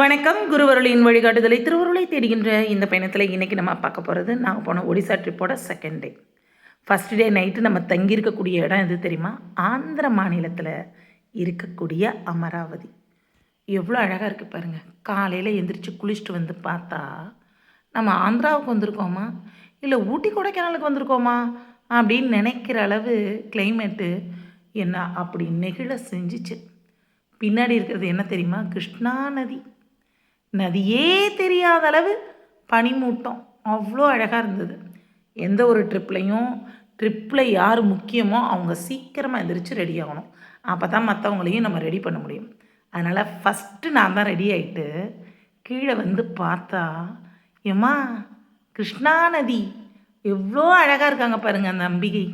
வணக்கம். குருவருளின் வழிகாட்டுதலை திருவருளை தேடுகின்ற இந்த பயணத்தில் இன்றைக்கி நம்ம பார்க்க போகிறது நாங்கள் போன Odisha ட்ரிப்போட second day first day night நம்ம தங்கியிருக்கக்கூடிய இடம் எது தெரியுமா? ஆந்திர மாநிலத்தில் இருக்கக்கூடிய அமராவதி. எவ்வளோ அழகாக இருக்குது பாருங்கள் காலையில் எந்திரிச்சு குளிச்சுட்டு வந்து பார்த்தா நம்ம ஆந்திராவுக்கு வந்திருக்கோமா? இல்லை ஊட்டி கொடைக்கானலுக்கு வந்திருக்கோமா? அப்படின்னு நினைக்கிற அளவு கிளைமேட்டு என்ன அப்படி நெகிழ செஞ்சிச்சு. பின்னாடி இருக்கிறது என்ன தெரியுமா? கிருஷ்ணா நதி. நதியே தெரியாத அளவு பனிமூட்டம். அவ்வளோ அழகாக இருந்தது. எந்த ஒரு ட்ரிப்லையும் ட்ரிப்பில் யார் முக்கியமோ அவங்க சீக்கிரமாக எந்திரிச்சு ரெடி ஆகணும். அப்போ தான் மற்றவங்களையும் நம்ம ரெடி பண்ண முடியும். அதனால் ஃபஸ்ட்டு நான் தான் ரெடி ஆகிட்டு கீழே வந்து பார்த்தா ஏம்மா கிருஷ்ணா நதி. எவ்வளோ அழகாக இருக்காங்க பாருங்கள் அந்த அம்பிகை.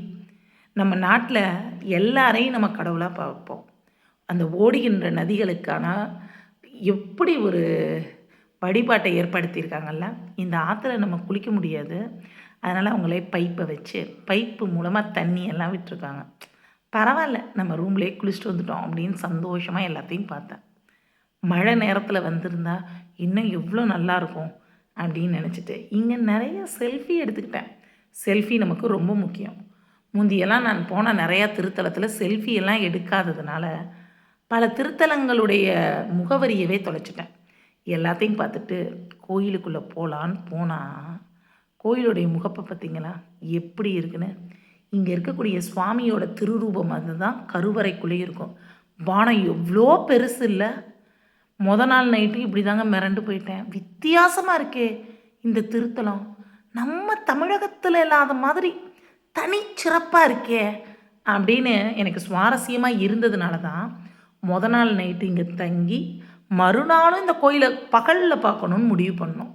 நம்ம நாட்டில் எல்லாரையும் நம்ம கடவுளாக பார்ப்போம். அந்த ஓடுகின்ற நதிகளுக்கான எப்படி ஒரு வழிபாட்டை ஏற்படுத்தியிருக்காங்கல்ல? இந்த ஆற்றுல நம்ம குளிக்க முடியாது. அதனால் அவங்களே பைப்பை வச்சு பைப்பு மூலமாக தண்ணியெல்லாம் விட்டுருக்காங்க. பரவாயில்ல நம்ம ரூம்லேயே குளிச்சுட்டு வந்துட்டோம் அப்படின்னு சந்தோஷமாக எல்லாத்தையும் பார்த்தேன். மழை நேரத்தில் வந்திருந்தா இன்னும் எவ்வளோ நல்லாயிருக்கும் அப்படின்னு நினச்சிட்டு இங்கே நிறைய செல்ஃபி எடுத்துக்கிட்டேன். செல்ஃபி நமக்கு ரொம்ப முக்கியம். முந்தியெல்லாம் நான் போன நிறையா திருத்தலத்தில் செல்ஃபியெல்லாம் எடுக்காததுனால பல திருத்தலங்களுடைய முகவரியவே தொலைச்சிட்டேன். எல்லாத்தையும் பார்த்துட்டு கோயிலுக்குள்ளே போகலான்னு போனால் கோயிலுடைய முகப்பை பார்த்திங்களா? எப்படி இருக்குன்னு? இங்கே இருக்கக்கூடிய சுவாமியோட திருரூபம் அதுதான். கருவறைக்குள்ளேயே இருக்கும். பானம் எவ்வளோ பெருசு இல்லை. மொதல் நாள் நைட்டு இப்படி தாங்க மிரண்டு போயிட்டேன். வித்தியாசமாக இருக்கே இந்த திருத்தலம். நம்ம தமிழகத்தில் இல்லாத மாதிரி தனிச்சிறப்பாக இருக்கே அப்படின்னு எனக்கு சுவாரஸ்யமாக இருந்ததுனால தான் மொதல் நாள் நைட்டு இங்கே தங்கி மறுநாளும் இந்த கோயிலை பகலில் பார்க்கணுன்னு முடிவு பண்ணோம்.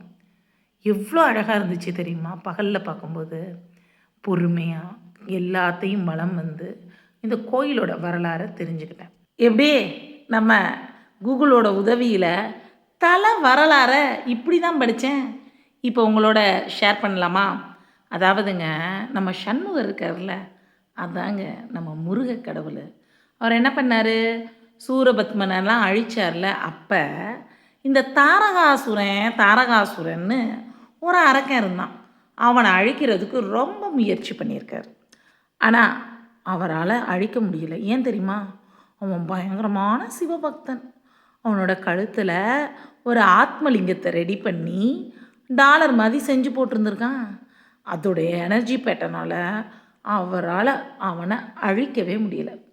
எவ்வளோ அழகாக இருந்துச்சு தெரியுமா? பகலில் பார்க்கும்போது பொறுமையாக எல்லாத்தையும் வளம் வந்து இந்த கோயிலோட வரலாறை தெரிஞ்சுக்கிட்டேன். எப்படியே நம்ம கூகுளோட உதவியில் தலை வரலாறை இப்படி தான் படித்தேன் இப்போ உங்களோட ஷேர் பண்ணலாமா? அதாவதுங்க நம்ம சண்முகர் இருக்கார்ல அதாங்க நம்ம முருக கடவுள். அவர் என்ன பண்ணார்? சூரபத்மனெல்லாம் அழிச்சார்ல அப்போ இந்த தாரகாசுரன் தாரகாசுரன்னு ஒரு அரக்கன் இருந்தான். அவனை அழிக்கிறதுக்கு ரொம்ப முயற்சி பண்ணியிருக்கார். ஆனால் அவரால் அழிக்க முடியல. ஏன் தெரியுமா? அவன் பயங்கரமான சிவபக்தன். அவனோட கழுத்தில் ஒரு ஆத்மலிங்கத்தை ரெடி பண்ணி டாலர் மாதிரி செஞ்சு போட்டிருந்துருக்கான். அதோடைய எனர்ஜி பேட்டனால் அவரால் அவனை அழிக்கவே முடியல.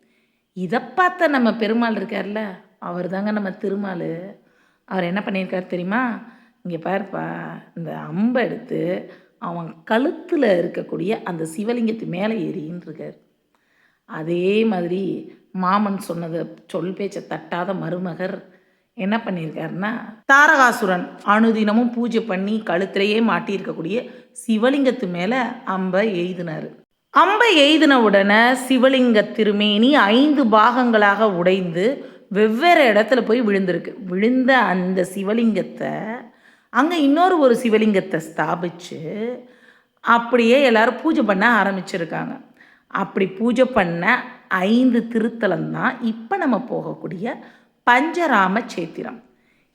இதை பார்த்த நம்ம பெருமாள் இருக்கார்ல அவர் தாங்க நம்ம திருமால். அவர் என்ன பண்ணியிருக்கார் தெரியுமா? இங்கே பாருப்பா இந்த அம்பை எடுத்து அவன் கழுத்தில் இருக்கக்கூடிய அந்த சிவலிங்கத்து மேலே ஏறின்னு இருக்கார். அதே மாதிரி மாமன் சொன்னதை சொல் பேச்சை தட்டாத மருமகர் என்ன பண்ணியிருக்காருன்னா தாரகாசுரன் அணுதினமும் பூஜை பண்ணி கழுத்திலேயே மாட்டியிருக்கக்கூடிய சிவலிங்கத்து மேலே அம்பை எய்தினார். அம்பை எய்தின உடனே சிவலிங்க திருமேனி ஐந்து பாகங்களாக உடைந்து வெவ்வேறு இடத்துல போய் விழுந்திருக்கு. விழுந்த அந்த சிவலிங்கத்தை அங்கே இன்னொரு ஒரு சிவலிங்கத்தை ஸ்தாபித்து அப்படியே எல்லாரும் பூஜை பண்ண ஆரம்பிச்சிருக்காங்க. அப்படி பூஜை பண்ண ஐந்து திருத்தலம் தான் இப்போ நம்ம போகக்கூடிய பஞ்சராம சேத்திரம்.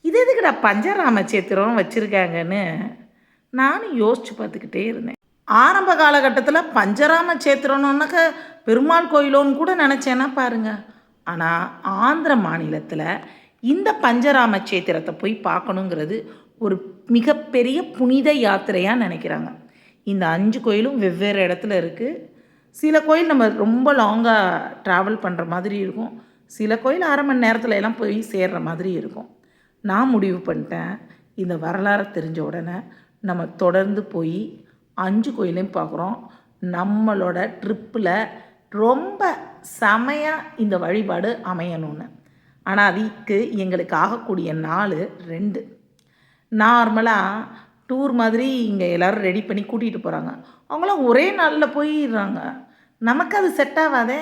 இது எதுக்குடா பஞ்சராம சேத்திரம் வச்சுருக்காங்கன்னு நானும் யோசித்து பார்த்துக்கிட்டே இருந்தேன். ஆரம்ப காலகட்டத்தில் பஞ்சராம சேத்திரம்னாக்க பெருமாள் கோயிலோன்னு கூட நினச்சேன்னா பாருங்கள் ஆனால் ஆந்திர மாநிலத்தில் இந்த பஞ்சராம சேத்திரத்தை போய் பார்க்கணுங்கிறது ஒரு மிகப்பெரிய புனித யாத்திரையாக நினைக்கிறாங்க. இந்த அஞ்சு கோயிலும் வெவ்வேறு இடத்துல இருக்குது சில கோயில் நம்ம ரொம்ப லாங்காக ட்ராவல் பண்ணுற மாதிரி இருக்கும். சில கோயில் அரை மணி நேரத்தில் எல்லாம் போய் சேர்ற மாதிரி இருக்கும். நான் முடிவு பண்ணிட்டேன். இந்த வரலாறை தெரிஞ்ச உடனே நம்ம தொடர்ந்து போய் அஞ்சு கோயிலையும் பார்க்குறோம். நம்மளோட ட்ரிப்பில் ரொம்ப செமையாக இந்த வழிபாடு அமையணும்னு. ஆனால் அதுக்கு எங்களுக்கு ஆகக்கூடிய நாள் ரெண்டு. நார்மலாக டூர் மாதிரி இங்கே எல்லோரும் ரெடி பண்ணி கூட்டிகிட்டு போகிறாங்க அவங்களாம் ஒரே நாளில் போயிடுறாங்க. நமக்கு அது செட் ஆகாதே.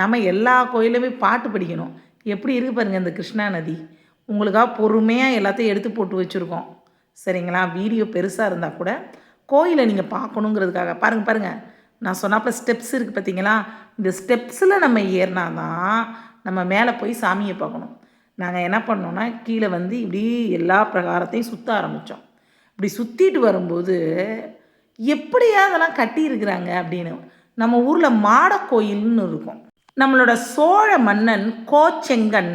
நம்ம எல்லா கோயிலுமே பாட்டு படிக்கணும். எப்படி இருக்குது பாருங்கள் இந்த கிருஷ்ணா நதி. உங்களுக்காக பொறுமையாக எல்லாத்தையும் எடுத்து போட்டு வச்சுருக்கோம். சரிங்களா? வீடியோ பெருசாக இருந்தால் கூட கோயிலை நீங்கள் பார்க்கணுங்கிறதுக்காக. பாருங்கள் பாருங்கள் நான் சொன்னாப்பில் ஸ்டெப்ஸ் இருக்குது பார்த்தீங்களா இந்த ஸ்டெப்ஸில் நம்ம ஏறினா தான் நம்ம மேலே போய் சாமியை பார்க்கணும். நாங்கள் என்ன பண்ணோன்னா கீழே வந்து இப்படி எல்லா பிரகாரத்தையும் சுற்ற ஆரம்பித்தோம் இப்படி சுற்றிட்டு வரும்போது எப்படியா அதெல்லாம் கட்டியிருக்கிறாங்க அப்படின்னு. நம்ம ஊரில் மாடக்கோயில்னு இருக்கும். நம்மளோட சோழ மன்னன் கோச்செங்கன்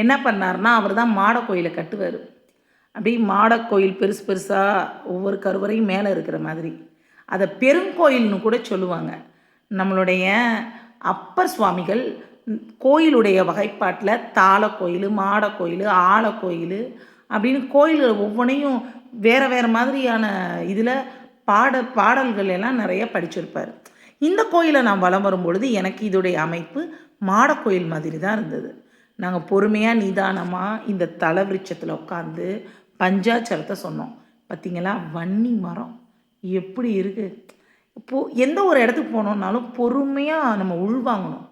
என்ன பண்ணார்னா அவர் தான் மாடக்கோயிலை கட்டுவார். அப்படி மாடக்கோயில் பெருசு பெருசாக ஒவ்வொரு கருவறையும் மேலே இருக்கிற மாதிரி. அதை பெருங்கோயில்னு கூட சொல்லுவாங்க. நம்மளுடைய அப்பர் சுவாமிகள் கோயிலுடைய வகைப்பாட்டில் தாளக்கோயில் மாடக்கோயில் ஆலக்கோயில் அப்படின்னு கோயில்கள் ஒவ்வொன்றையும் வேறு வேறு மாதிரியான இதில் பாட பாடல்கள் எல்லாம் நிறைய படிச்சிருப்பார். இந்த கோயிலை நான் வலம் வரும்பொழுது எனக்கு இதோடைய அமைப்பு மாடக்கோயில் மாதிரி தான் இருந்தது. நாங்கள் பொறுமையாக நிதானமாக இந்த தலை விருட்சத்தில் உட்காந்து பஞ்சாச்சரத்தை சொன்னோம். பார்த்தீங்களா வன்னி மரம். எப்படி இருக்குது இப்போது எந்த ஒரு இடத்துக்கு போனோம்னாலும் பொறுமையாக நம்ம உள்வாங்கணும்.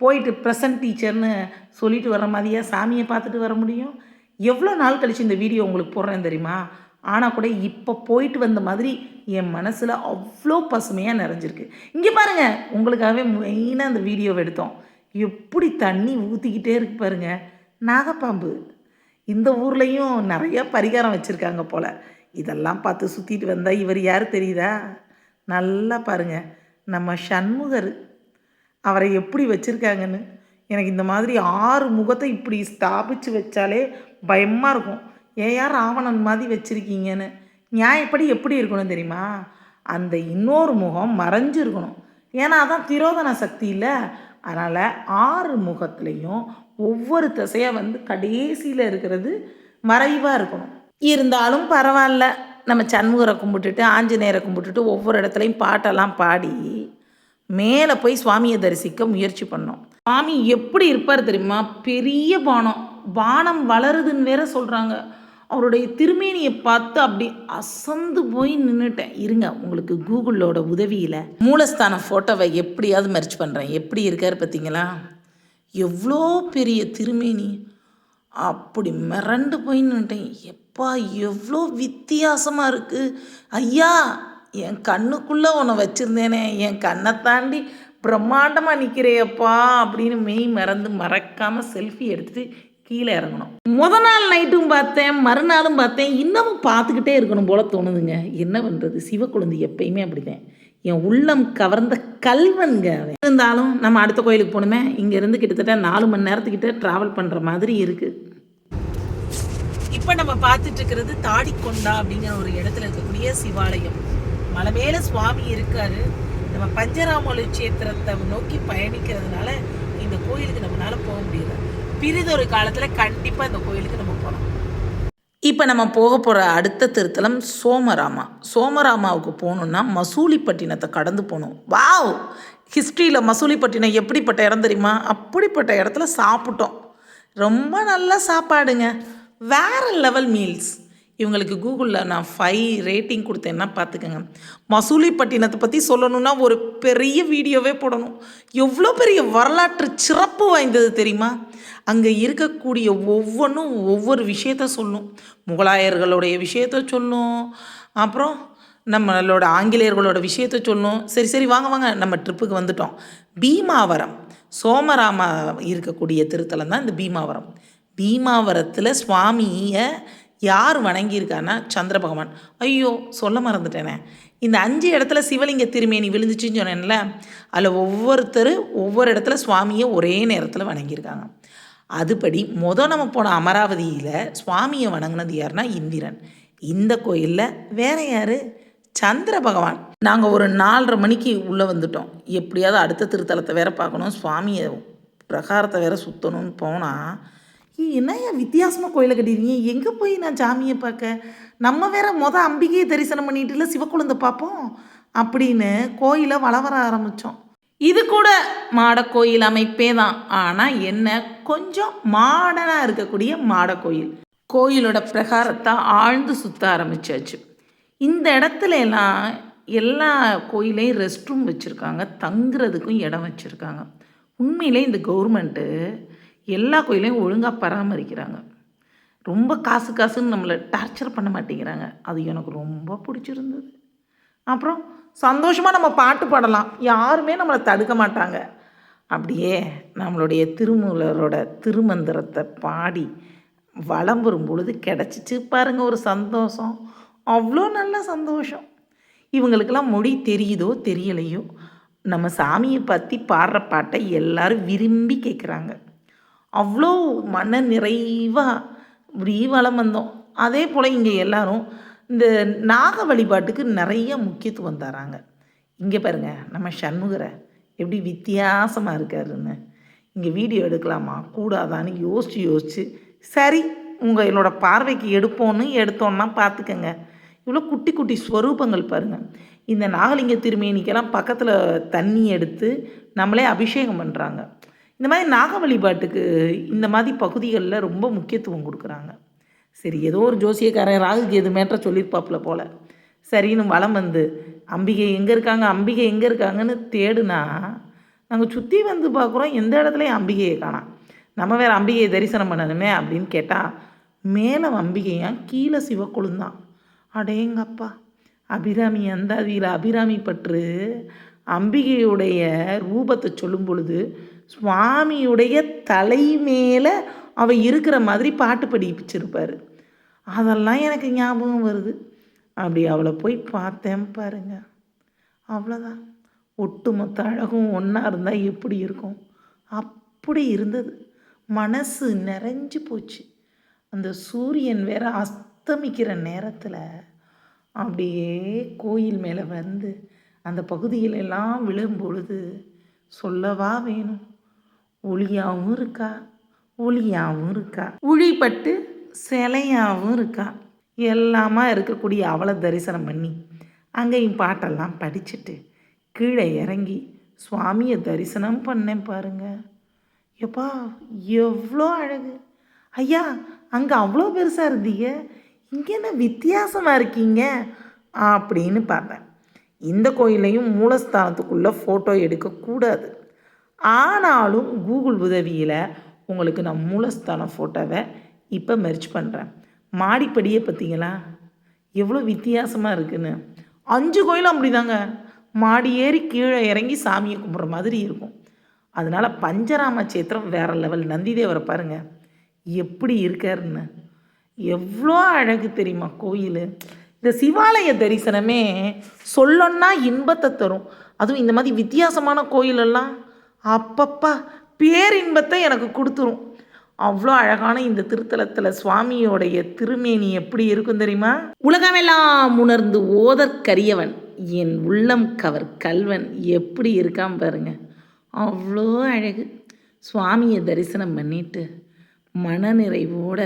போயிட்டு ப்ரெசன்ட் டீச்சர்னு சொல்லிட்டு வர மாதிரியா சாமியை பார்த்துட்டு வர முடியும்? எவ்வளோ நாள் கழிச்சு இந்த வீடியோ உங்களுக்கு போடுறேன் தெரியுமா? ஆனால் கூட இப்போ போயிட்டு வந்த மாதிரி என் மனசில் அவ்வளோ பசுமையாக நிறைஞ்சிருக்கு. இங்கே பாருங்கள் உங்களுக்காகவே மெயினாக அந்த வீடியோவை எடுத்தோம். எப்படி தண்ணி ஊற்றிக்கிட்டே இருக்கு பாருங்கள் நாகப்பாம்பு. இந்த ஊர்லேயும் நிறைய பரிகாரம் வச்சுருக்காங்க போல். இதெல்லாம் பார்த்து சுற்றிட்டு வந்தால் இவர் யார் தெரியுதா? நல்லா பாருங்க. நம்ம சண்முகர் அவரை எப்படி வச்சுருக்காங்கன்னு. எனக்கு இந்த மாதிரி ஆறு முகத்தை இப்படி ஸ்தாபித்து வச்சாலே பயமாக இருக்கும். ஏயா ராவணன் மாதிரி வச்சுருக்கீங்கன்னு? நியாயப்படி எப்படி இருக்கணும் தெரியுமா? அந்த இன்னொரு முகம் மறைஞ்சிருக்கணும். ஏன்னா அதான் திரோதன சக்தி இல்லை. அதனால் ஆறு முகத்துலேயும் ஒவ்வொரு திசையாக வந்து கடைசியில் இருக்கிறது மறைவாக இருக்கணும். இருந்தாலும் பரவாயில்ல. நம்ம சண்முகரை கும்பிட்டுட்டு ஆஞ்சநேயரை கும்பிட்டுட்டு ஒவ்வொரு இடத்துலையும் பாட்டெல்லாம் பாடி மேலே போய் சுவாமியை தரிசிக்க முயற்சி பண்ணோம். சுவாமி எப்படி இருப்பார் தெரியுமா? பெரிய பானம். பானம் வளருதுன்னு வேற சொல்கிறாங்க அவருடைய திருமேனியை பார்த்து அப்படி அசந்து போய் நின்றுட்டேன் இருங்க உங்களுக்கு கூகுளோட உதவியில் மூலஸ்தான ஃபோட்டோவை எப்படியாவது மெர்ச் பண்ணுறேன் எப்படி இருக்கார் பார்த்தீங்களா எவ்வளோ பெரிய திருமேனி அப்படி மிரண்டு போய் நின்றுட்டேன் எப்பா எவ்வளோ வித்தியாசமாக இருக்குது ஐயா என் கண்ணுக்குள்ளே உன்னை வச்சுருந்தேனே. என் கண்ணை தாண்டி பிரம்மாண்டமாக நிற்கிறேயப்பா அப்படின்னு மெய் மறந்து மறக்காமல் செல்ஃபி எடுத்துகிட்டு கீழே இறங்கணும். முத நாள் நைட்டும் பார்த்தேன் மறுநாளும் பார்த்தேன். இன்னமும் பார்த்துக்கிட்டே இருக்கணும் போல தோணுதுங்க. என்ன பண்ணுறது சிவக்குழந்தை எப்பயுமே அப்படிதான். என் உள்ளம் கவர்ந்த கல்வன்க இருந்தாலும் நம்ம அடுத்த கோயிலுக்கு போகணுமே இங்கேருந்து கிட்டத்தட்ட நாலு மணி நேரத்துக்கிட்ட ட்ராவல் பண்ணுற மாதிரி இருக்குது இப்போ நம்ம பார்த்துட்டு இருக்கிறது தாடிக்கொண்டா அப்படிங்கிற ஒரு இடத்துல இருக்கக்கூடிய சிவாலயம். மலை மேலே சுவாமி இருக்காரு. நம்ம பஞ்சராமலு கஷேத்திரத்தை நோக்கி பயணிக்கிறதுனால இந்த கோயிலுக்கு நம்மளால போக முடியல. பிரிதொரு காலத்தில் கண்டிப்பாக இந்த கோயிலுக்கு நம்ம போகலாம் இப்போ நம்ம போக போகிற அடுத்த திருத்தலம் சோமராமா. சோமராமாவுக்கு போகணுன்னா மசூலிப்பட்டினத்தை கடந்து போகணும். வாவ்! ஹிஸ்ட்ரியில் மசூலிப்பட்டினம் எப்படிப்பட்ட இடம் தெரியுமா? அப்படிப்பட்ட இடத்துல சாப்பிட்டோம். ரொம்ப நல்ல சாப்பாடுங்க. வேறு லெவல் மீல்ஸ். இவங்களுக்கு கூகுளில் நான் ஃபைவ் ரேட்டிங் கொடுத்தேன்னா பார்த்துக்கோங்க. மசூலிப்பட்டினத்தை பற்றி சொல்லணும்னா ஒரு பெரிய வீடியோவே போடணும். எவ்வளோ பெரிய வரலாற்று சிறப்பு வாய்ந்தது தெரியுமா? அங்கே இருக்கக்கூடிய ஒவ்வொன்றும் ஒவ்வொரு விஷயத்த சொல்லும். முகலாயர்களுடைய விஷயத்த சொல்லும். அப்புறம் நம்மளோட ஆங்கிலேயர்களோட விஷயத்த சொல்லும். சரி சரி வாங்க வாங்க நம்ம ட்ரிப்புக்கு வந்துட்டோம். பீமாவரம். சோமராமா இருக்கக்கூடிய திருத்தலம் தான் இந்த பீமாவரம். பீமாவரத்தில் சுவாமியை யார் வணங்கியிருக்கான்னா சந்திர பகவான் ஐயோ சொல்ல மறந்துட்டேனே. இந்த அஞ்சு இடத்துல சிவலிங்க திருமேனி விழுந்துச்சுன்னு சொன்னேன்ல அதில் ஒவ்வொருத்தர் ஒவ்வொரு இடத்துல சுவாமியை ஒரே நேரத்தில் வணங்கியிருக்காங்க. அதுபடி மொதல் நம்ம போன அமராவதியில் சுவாமியை வணங்கினது யாருன்னா இந்திரன். இந்த கோயிலில் வேற யார்? சந்திர பகவான் நாங்கள் ஒரு நாலரை மணிக்கு உள்ளே வந்துட்டோம். எப்படியாவது அடுத்த திருத்தலத்தை வேற பார்க்கணும். சுவாமியை பிரகாரத்தை வேற சுற்றணும்னு போனால் என்னையா வித்தியாசமாக கோயிலை கட்டிருக்கீங்க எங்கே போய் நான் சாமியை பார்க்க? நம்ம வேற மொதல் அம்பிகையை தரிசனம் பண்ணிட்டு இல்லை சிவக்குழந்தை பார்ப்போம் அப்படின்னு கோயிலை வள வர ஆரம்பித்தோம் இது கூட மாடக்கோயில் அமைப்பே தான். ஆனால் என்ன? கொஞ்சம் மாடனாக இருக்கக்கூடிய மாடக்கோயில் கோயிலோட பிரகாரத்தை ஆழ்ந்து சுற்ற ஆரம்பிச்சாச்சு. இந்த இடத்துல எல்லாம் எல்லா கோயிலையும் ரெஸ்ட் ரூம் வச்சுருக்காங்க. தங்குறதுக்கும் இடம் வச்சுருக்காங்க. உண்மையிலே இந்த கவர்மெண்ட்டு எல்லா கோயிலையும் ஒழுங்காக பராமரிக்கிறாங்க. ரொம்ப காசு காசுன்னு நம்மளை டார்ச்சர் பண்ண மாட்டேங்கிறாங்க. அது எனக்கு ரொம்ப பிடிச்சிருந்தது. அப்புறம் சந்தோஷமாக நம்ம பாட்டு பாடலாம். யாருமே நம்மளை தடுக்க மாட்டாங்க. அப்படியே நம்மளுடைய திருமூலரோட திருமந்திரத்தை பாடி வலம் வரும் பொழுது கிடச்சிச்சு பாருங்கள் ஒரு சந்தோஷம். அவ்வளோ நல்ல சந்தோஷம். இவங்களுக்கெல்லாம் மொழி தெரியுதோ தெரியலையோ நம்ம சாமியை பற்றி பாடுற பாட்டை எல்லாரும் விரும்பி கேட்குறாங்க. அவ்வளோ மன நிறைவாக இப்படி வளம் வந்தோம். அதே போல் இங்கே எல்லோரும் இந்த நாக வழிபாட்டுக்கு நிறைய முக்கியத்துவம் தராங்க. இங்கே பாருங்க நம்ம சண்முகரை எப்படி வித்தியாசமாக இருக்காருன்னு. இங்கே வீடியோ எடுக்கலாமா? கூடாதான்னு யோசித்து யோசித்து சரி உங்கள் என்னோட பார்வைக்கு எடுப்போன்னு எடுத்தோன்னா பார்த்துக்கங்க இவ்வளோ குட்டி குட்டி ஸ்வரூபங்கள் பாருங்கள் இந்த நாகலிங்க திருமேனிக்கெல்லாம் பக்கத்தில் தண்ணி எடுத்து நம்மளே அபிஷேகம் பண்ணுறாங்க இந்த மாதிரி நாக வழிபாட்டுக்கு இந்த மாதிரி பகுதிகளில் ரொம்ப முக்கியத்துவம் கொடுக்குறாங்க. சரி ஏதோ ஒரு ஜோசியக்காரன் ராகு எது மேற்ற சொல்லியிருப்பாப்புல போல். சரின்னு வலம் வந்து அம்பிகை எங்கே இருக்காங்க அம்பிகை எங்கே இருக்காங்கன்னு தேடுனா நாங்கள் சுற்றி வந்து பார்க்குறோம் எந்த இடத்துலையும் அம்பிகையை காணாம். நம்ம வேறு அம்பிகையை தரிசனம் பண்ணணுமே அப்படின்னு கேட்டால் மேலே அம்பிகையா கீழே சிவக்குழுந்தான். அடேங்கப்பா அபிராமி அந்தாதியில் அபிராமி பற்று அம்பிகையுடைய ரூபத்தை சொல்லும் பொழுது சுவாமியுடைய தலை மேலே அவள் இருக்கிற மாதிரி பாட்டு படிப்பிச்சிருப்பார். அதெல்லாம் எனக்கு ஞாபகம் வருது. அப்படி அவளை போய் பார்த்தேன் பாருங்க. அவ்வளோதான் ஒட்டுமொத்த அழகும் ஒன்றா இருந்தால் எப்படி இருக்கும்? அப்படி இருந்தது. மனசு நிறைஞ்சு போச்சு. அந்த சூரியன் வேற அஸ்தமிக்கிற நேரத்தில் அப்படியே கோயில் மேலே வந்து அந்த பகுதியிலெல்லாம் விழும்பொழுது சொல்லவா வேணும்? ஒளியாகவும் இருக்கா? ஒளியாகவும் இருக்கா? உழிப்பட்டு சிலையாகவும் இருக்கா? எல்லாமா இருக்கக்கூடிய அவளை தரிசனம் பண்ணி அங்கேயும் பாட்டெல்லாம் படிச்சுட்டு கீழே இறங்கி சுவாமியை தரிசனம் பண்ணேன் பாருங்க. எப்பா எவ்வளோ அழகு. ஐயா அங்கே அவ்வளோ பெருசாக இருந்தீங்க. இங்கே என்ன வித்தியாசமாக இருக்கீங்க? அப்படின்னு பார்த்தேன் இந்த கோயிலையும் மூலஸ்தானத்துக்குள்ளே ஃபோட்டோ எடுக்கக்கூடாது. ஆனாலும் கூகுள் உதவியில் உங்களுக்கு நான் மூலஸ்தான ஃபோட்டோவை இப்போ மெர்ச் பண்ணுறேன் மாடிப்படியே பார்த்தீங்களா? எவ்வளோ வித்தியாசமாக இருக்குன்னு. அஞ்சு கோயிலும் அப்படிதாங்க. மாடி ஏறி கீழே இறங்கி சாமியை கும்பிட்ற மாதிரி இருக்கும். அதனால் பஞ்சராம சேத்திரம் வேறு லெவல். நந்திதேவரை பாருங்கள் எப்படி இருக்காருன்னு. எவ்வளோ அழகு தெரியுமா கோயில். இந்த சிவாலய தரிசனமே சொல்லணுன்னா இன்பத்தை தரும். அதுவும் இந்த மாதிரி வித்தியாசமான கோயிலெல்லாம் அப்பப்பா பேரின்பத்தை எனக்கு கொடுத்துரும். அவ்வளோ அழகான இந்த திருத்தலத்தில் சுவாமியோடைய திருமேனி எப்படி இருக்கும் தெரியுமா? உலகமெல்லாம் உணர்ந்து ஓதற்கரியவன் என் உள்ளம் கவர் கல்வன் எப்படி இருக்கான் பாருங்க. அவ்வளோ அழகு. சுவாமியை தரிசனம் பண்ணிட்டு மனநிறைவோட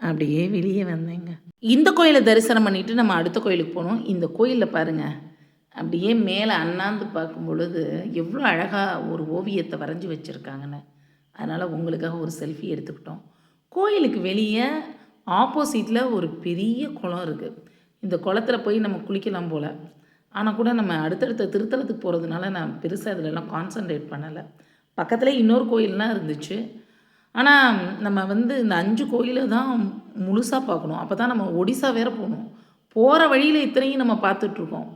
அப்படியே வெளியே வந்தேங்க. இந்த கோயிலை தரிசனம் பண்ணிட்டு நம்ம அடுத்த கோயிலுக்கு போனோம் இந்த கோயிலில் பாருங்கள் அப்படியே மேலே அண்ணாந்து பார்க்கும் பொழுது எவ்வளோ அழகாக ஒரு ஓவியத்தை வரைஞ்சி வச்சுருக்காங்கன்னு. அதனால் உங்களுக்காக ஒரு செல்ஃபி எடுத்துக்கிட்டோம். கோயிலுக்கு வெளியே ஆப்போசிட்டில் ஒரு பெரிய குளம் இருக்குது இந்த குளத்துல போய் நம்ம குளிக்கலாம் போல். ஆனால் கூட நம்ம அடுத்தடுத்த திருத்தலத்துக்கு போகிறதுனால நான் பெருசாக இதிலெல்லாம் கான்சன்ட்ரேட் பண்ணலை. பக்கத்தில் இன்னொரு கோயில்லாம் இருந்துச்சு. ஆனால் நம்ம வந்து இந்த அஞ்சு கோயிலை தான் முழுசாக பார்க்கணும். அப்போ தான் நம்ம ஒடிசா வேறு போகணும். போகிற வழியில் இத்தனையும் நம்ம பார்த்துட்ருக்கோம்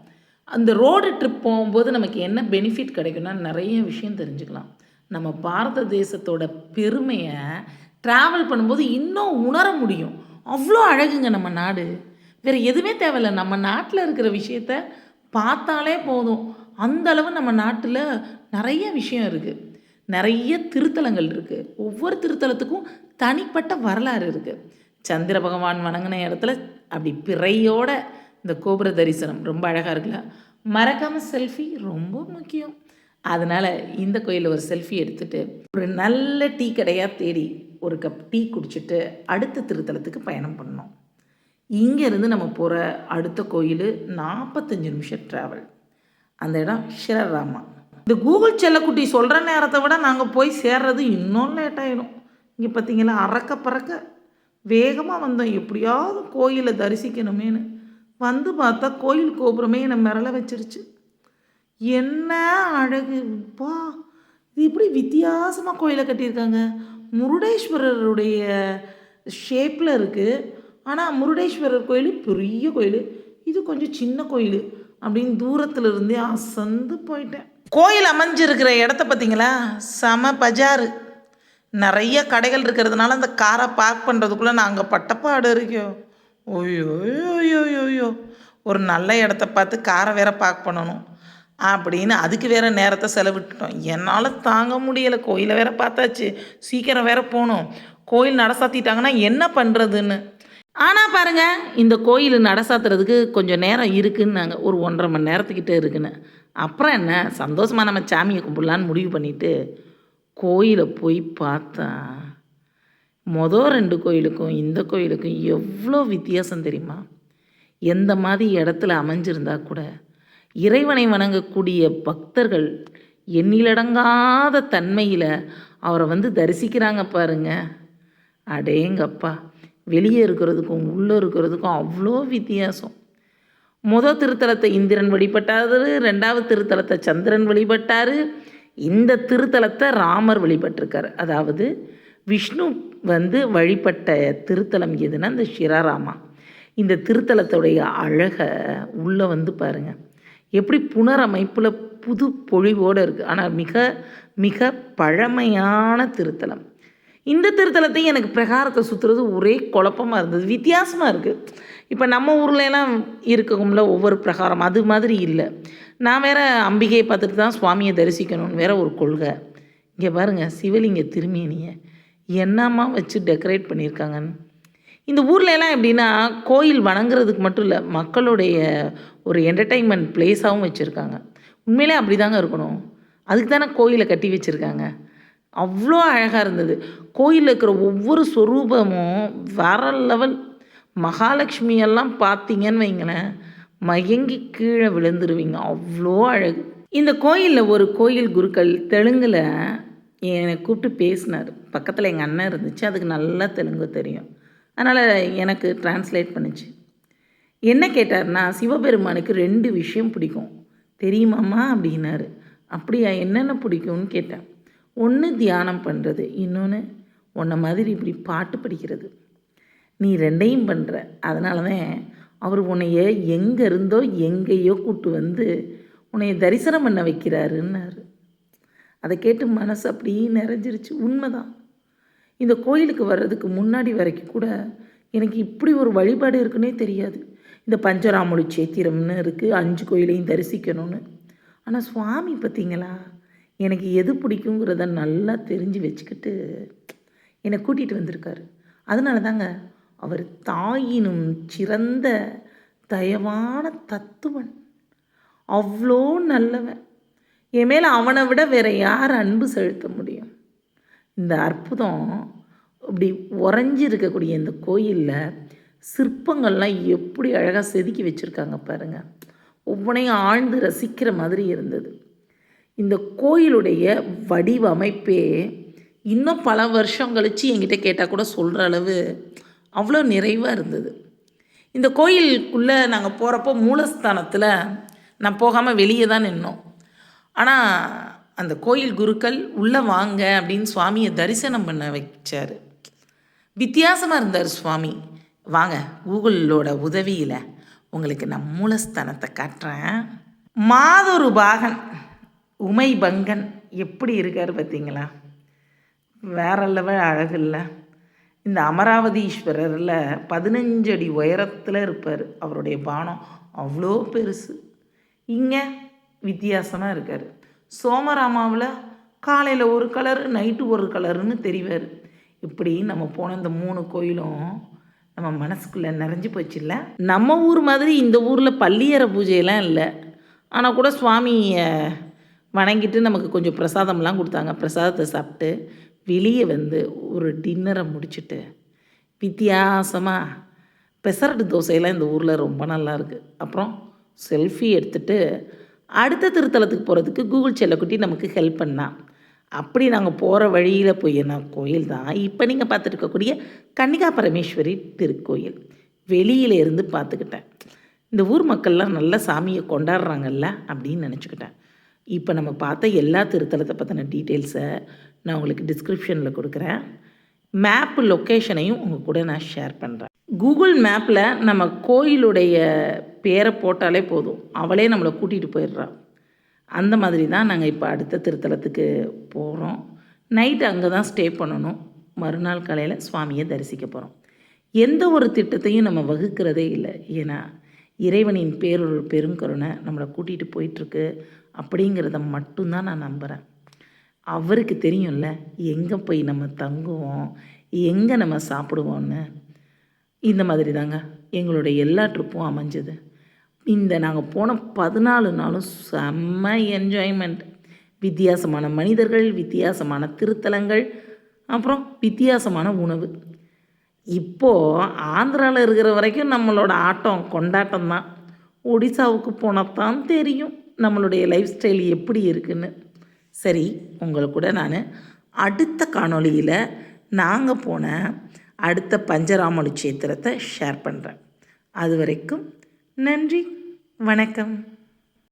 அந்த ரோடு ட்ரிப் போகும்போது நமக்கு என்ன பெனிஃபிட் கிடைக்கும்னா நிறைய விஷயம் தெரிஞ்சுக்கலாம். நம்ம பாரத தேசத்தோட பெருமையை ட்ராவல் பண்ணும்போது இன்னும் உணர முடியும். அவ்வளோ அழகுங்க நம்ம நாடு. வேறு எதுவுமே தேவையில்ல. நம்ம நாட்டில் இருக்கிற விஷயத்த பார்த்தாலே போதும். அந்த அளவு நம்ம நாட்டில் நிறைய விஷயம் இருக்குது நிறைய திருத்தலங்கள் இருக்குது ஒவ்வொரு திருத்தலத்துக்கும் தனிப்பட்ட வரலாறு இருக்குது சந்திர பகவான் வணங்கின இடத்துல அப்படி பிறையோட இந்த கோபுர தரிசனம் ரொம்ப அழகாக இருக்குல்ல? மறக்காமல் செல்ஃபி ரொம்ப முக்கியம். அதனால் இந்த கோயிலில் ஒரு செல்ஃபி எடுத்துகிட்டு ஒரு நல்ல டீ கடையாக தேடி ஒரு கப் டீ குடிச்சிட்டு அடுத்த திருத்தலத்துக்கு பயணம் பண்ணோம் இங்கேருந்து நம்ம போகிற அடுத்த கோயில் நாற்பத்தஞ்சு நிமிஷம் ட்ராவல் அந்த இடம் ஷிரராமா இந்த கூகுள் செல்லக்குட்டி சொல்கிற நேரத்தை விட நாங்கள் போய் சேர்றது இன்னும் லேட் ஆகிடும் இங்கே பார்த்தீங்கன்னா அறக்க பறக்க வேகமாக வந்தோம். எப்படியாவது கோயிலை தரிசிக்கணுமேனு வந்து பார்த்தா கோயில் கோபுரமே என்னை மிரள வச்சிருச்சு. என்ன அழகுப்பா இது இப்படி வித்தியாசமாக கோயிலை கட்டியிருக்காங்க? முருடேஸ்வரருடைய ஷேப்பில் இருக்குது ஆனால் முருடேஸ்வரர் கோயில் பெரிய கோயில். இது கொஞ்சம் சின்ன கோயில் அப்படின்னு தூரத்தில் இருந்தே அசந்து போயிட்டேன். கோயில் அமைஞ்சிருக்கிற இடத்த பார்த்தீங்களா? செம பஜாரு. நிறைய கடைகள் இருக்கிறதுனால அந்த காரை பார்க் பண்ணுறதுக்குள்ளே நாங்கள் பட்டப்பாடு இருக்கோம் ஓய்யோயோயோயோ ஒரு நல்ல இடத்த பார்த்து காரை வேற பார்க் பண்ணணும். அப்படின்னு அதுக்கு வேற நேரத்தை செலவிட்டுட்டோம். என்னால் தாங்க முடியலை. கோயிலை வேற பார்த்தாச்சு. சீக்கிரம் வேற போகணும். கோயில் நடசாத்திட்டாங்கன்னா என்ன பண்ணுறதுன்னு ஆனால் பாருங்கள் இந்த கோயில் நடசாத்துறதுக்கு கொஞ்சம் நேரம் இருக்குன்னாங்க. ஒரு ஒன்றரை மணி நேரத்துக்கிட்ட இருக்குன்னு. அப்புறம் என்ன? சந்தோஷமாக நம்ம சாமியை கும்பிடலான்னு முடிவு பண்ணிட்டு கோயிலை போய் பார்த்தா மொதல் ரெண்டு கோயிலுக்கும் இந்த கோயிலுக்கும் எவ்வளோ வித்தியாசம் தெரியுமா? எந்த மாதிரி இடத்துல அமைஞ்சிருந்தா கூட இறைவனை வணங்கக்கூடிய பக்தர்கள் எண்ணிலடங்காத தன்மையில் அவரை வந்து தரிசிக்கிறாங்க பாருங்க. அடேங்கப்பா வெளியே இருக்கிறதுக்கும் உள்ளே இருக்கிறதுக்கும் அவ்வளோ வித்தியாசம். முத திருத்தலத்தை இந்திரன் வழிபட்டார் ரெண்டாவது திருத்தலத்தை சந்திரன் வழிபட்டார் இந்த திருத்தலத்தை ராமர் வழிபட்டிருக்கார். அதாவது விஷ்ணு வந்து வழிபட்ட திருத்தலம் எதுனா இந்த ஷிராராமா இந்த திருத்தலத்துடைய அழகை உள்ளே வந்து பாருங்கள் எப்படி புனரமைப்பில் புது பொழிவோடு இருக்குது ஆனால் மிக மிக பழமையான திருத்தலம். இந்த திருத்தலத்தையும் எனக்கு பிரகாரத்தை சுற்றுறது ஒரே குழப்பமாக இருந்தது. வித்தியாசமாக இருக்குது இப்போ நம்ம ஊர்லலாம் இருக்கும்ல ஒவ்வொரு பிரகாரம். அது மாதிரி இல்லை. நான் வேற அம்பிகையை பார்த்துட்டு தான் சுவாமியை தரிசிக்கணும்னு வேற ஒரு கொள்கை. இங்கே பாருங்கள் சிவலிங்க திருமேனியை. என்னம்மா வச்சு டெக்கரேட் பண்ணியிருக்காங்கன்னு. இந்த ஊரில் எல்லாம் எப்படின்னா கோயில் வணங்குறதுக்கு மட்டும் இல்லை மக்களுடைய ஒரு என்டர்டைன்மெண்ட் பிளேஸாகவும் வச்சுருக்காங்க. உண்மையிலே அப்படி தாங்க இருக்கணும். அதுக்கு தானே கோயிலை கட்டி வச்சுருக்காங்க. அவ்வளோ அழகாக இருந்தது. கோயிலில் இருக்கிற ஒவ்வொரு சொரூபமும் வேற லெவல் மகாலட்சுமியெல்லாம் பார்த்தீங்கன்னு வைங்களேன் மயங்கி கீழே விழுந்துருவீங்க. அவ்வளோ அழகு. இந்த கோயிலில் ஒரு கோயில் குருக்கள் தெலுங்கில் என்னை கூப்பிட்டு பேசினார். பக்கத்தில் எங்கள் அண்ணன் இருந்துச்சு. அதுக்கு நல்லா தெலுங்கு தெரியும். அதனால் எனக்கு டிரான்ஸ்லேட் பண்ணுச்சு. என்ன கேட்டார்னா சிவபெருமானுக்கு ரெண்டு விஷயம் பிடிக்கும். தெரியுமாம்மா? அப்படின்னாரு. அப்படியா என்னென்ன பிடிக்கும்னு கேட்டேன். ஒன்று தியானம் பண்ணுறது இன்னொன்று உன்னை மாதிரி இப்படி பாட்டு படிக்கிறது. நீ ரெண்டையும் பண்ணுற அதனால தான் அவர் உன்னைய எங்கே இருந்தோ எங்கேயோ கூட்டு வந்து உன்னைய தரிசனம் பண்ண வைக்கிறாருன்னாரு. அதை கேட்டு மனசு அப்படியே நிறைஞ்சிருச்சு. உண்மைதான். இந்த கோயிலுக்கு வர்றதுக்கு முன்னாடி வரைக்கும் கூட எனக்கு இப்படி ஒரு வழிபாடு இருக்குன்னே தெரியாது. இந்த பஞ்சராமொழி சேத்திரம்னு இருக்குது அஞ்சு கோயிலையும் தரிசிக்கணும்னு. ஆனால் சுவாமி பார்த்தீங்களா? எனக்கு எது பிடிக்குங்கிறத நல்லா தெரிஞ்சு வச்சுக்கிட்டு என்னை கூட்டிகிட்டு வந்திருக்காரு. அதனால தாங்க அவர் தாயினும் சிறந்த தயவான தத்துவன். அவ்வளோ நல்லவன். என் மேலே அவனை விட வேற யார் அன்பு செலுத்த முடியும்? இந்த அற்புதம் இப்படி உறைஞ்சி இருக்கக்கூடிய இந்த கோயிலில் சிற்பங்கள்லாம் எப்படி அழகாக செதுக்கி வச்சுருக்காங்க பாருங்கள் ஒவ்வொன்றையும் ஆழ்ந்து ரசிக்கிற மாதிரி இருந்தது. இந்த கோயிலுடைய வடிவமைப்பே இன்னும் பல வருஷம் கழித்து என்கிட்ட கேட்டால் கூட சொல்கிற அளவு அவ்வளோ நிறைவாக இருந்தது. இந்த கோயிலுக்குள்ளே நாங்கள் போகிறப்போ மூலஸ்தானத்தில் நான் போகாமல் வெளியே தான் நின்னோம். ஆனால் அந்த கோயில் குருக்கள் உள்ளே வாங்க அப்படின்னு சுவாமியை தரிசனம் பண்ண வச்சார். வித்தியாசமாக இருந்தார் சுவாமி. வாங்க கூகுளோட உதவியில் உங்களுக்கு நான் மூலஸ்தானத்தை காட்டுறேன். மாதொரு பாகன் உமை பங்கன் எப்படி இருக்கார் பார்த்தீங்களா? வேற லெவல் அழகு இல்லை. இந்த அமராவதீஸ்வரரில் பதினஞ்சு அடி உயரத்தில் இருப்பார். அவருடைய பானம் அவ்வளோ பெருசு. இங்கே வித்தியாசமாக இருக்கார். சோமராமாவில் காலையில் ஒரு கலர் நைட்டு ஒரு கலருன்னு தெரிவார். இப்படி நம்ம போன இந்த மூணு கோயிலும் நம்ம மனசுக்குள்ளே நிறைஞ்சு போச்சுல்ல? நம்ம ஊர் மாதிரி இந்த ஊரில் பள்ளியற பூஜையெல்லாம் இல்லை. ஆனால் கூட சுவாமியை வணங்கிட்டு நமக்கு கொஞ்சம் பிரசாதம்லாம் கொடுத்தாங்க. பிரசாதத்தை சாப்பிட்டு வெளியே வந்து ஒரு டின்னரை முடிச்சுட்டு வித்தியாசமாக பெசரட்டு தோசையெல்லாம் இந்த ஊரில் ரொம்ப நல்லா இருக்குது அப்புறம் செல்ஃபி எடுத்துட்டு அடுத்த திருத்தலத்துக்கு போகிறதுக்கு கூகுள் செல்லக்குட்டி நமக்கு ஹெல்ப் பண்ணால் அப்படி நாங்கள் போகிற வழியில் போயின கோயில் தான். இப்போ நீங்கள் பார்த்துட்டு இருக்கக்கூடிய கன்னிகா பரமேஸ்வரி திருக்கோயில். வெளியில இருந்து பார்த்துக்கிட்டேன். இந்த ஊர் மக்கள்லாம் நல்ல சாமியை கொண்டாடுறாங்கல்ல அப்படின்னு நினச்சிக்கிட்டேன். இப்போ நம்ம பார்த்த எல்லா திருத்தலத்தை பற்றின டீட்டெயில்ஸை நான் உங்களுக்கு டிஸ்கிரிப்ஷனில் கொடுக்குறேன். மேப் லொக்கேஷனையும் உங்கள் கூட நான் ஷேர் பண்ணுறேன் கூகுள் மேப்பில் நம்ம கோயிலுடைய பேரை போட்டாலே போதும். அவளே நம்மளை கூட்டிகிட்டு போயிடுறான் அந்த மாதிரி தான் நாங்கள் இப்போ அடுத்த திருத்தலத்துக்கு போகிறோம் நைட்டு அங்கே தான் ஸ்டே பண்ணணும். மறுநாள் காலையில் சுவாமியை தரிசிக்க போகிறோம் எந்த ஒரு திட்டத்தையும் நம்ம வகுக்கிறதே இல்லை. ஏன்னா இறைவனின் பேரொரு பெருங்கருணை நம்மளை கூட்டிகிட்டு போயிட்டுருக்கு அப்படிங்கிறத மட்டும்தான் நான் நம்புகிறேன் அவருக்கு தெரியும்ல எங்கே போய் நம்ம தங்குவோம் எங்கே நம்ம சாப்பிடுவோன்னு இந்த மாதிரி தாங்க எங்களுடைய எல்லா ட்ரிப்பும் அமைஞ்சது. இந்த நாங்கள் போன பதினாலு நாளும் செம்ம என்ஜாய்மெண்ட் வித்தியாசமான மனிதர்கள் வித்தியாசமான திருத்தலங்கள் அப்புறம் வித்தியாசமான உணவு. இப்போது ஆந்திராவில் இருக்கிற வரைக்கும் நம்மளோட ஆட்டம் கொண்டாட்டம் தான். ஒடிசாவுக்கு போனால் தான் தெரியும் நம்மளுடைய லைஃப் ஸ்டைல் எப்படி இருக்குன்னு. சரி உங்களுக்கு கூட நான் அடுத்த காணொளியில் நாங்கள் போன அடுத்த பஞ்சராமலு சேத்திரத்தை ஷேர் பண்ணுறேன் அது வரைக்கும் நன்றி வணக்கம்.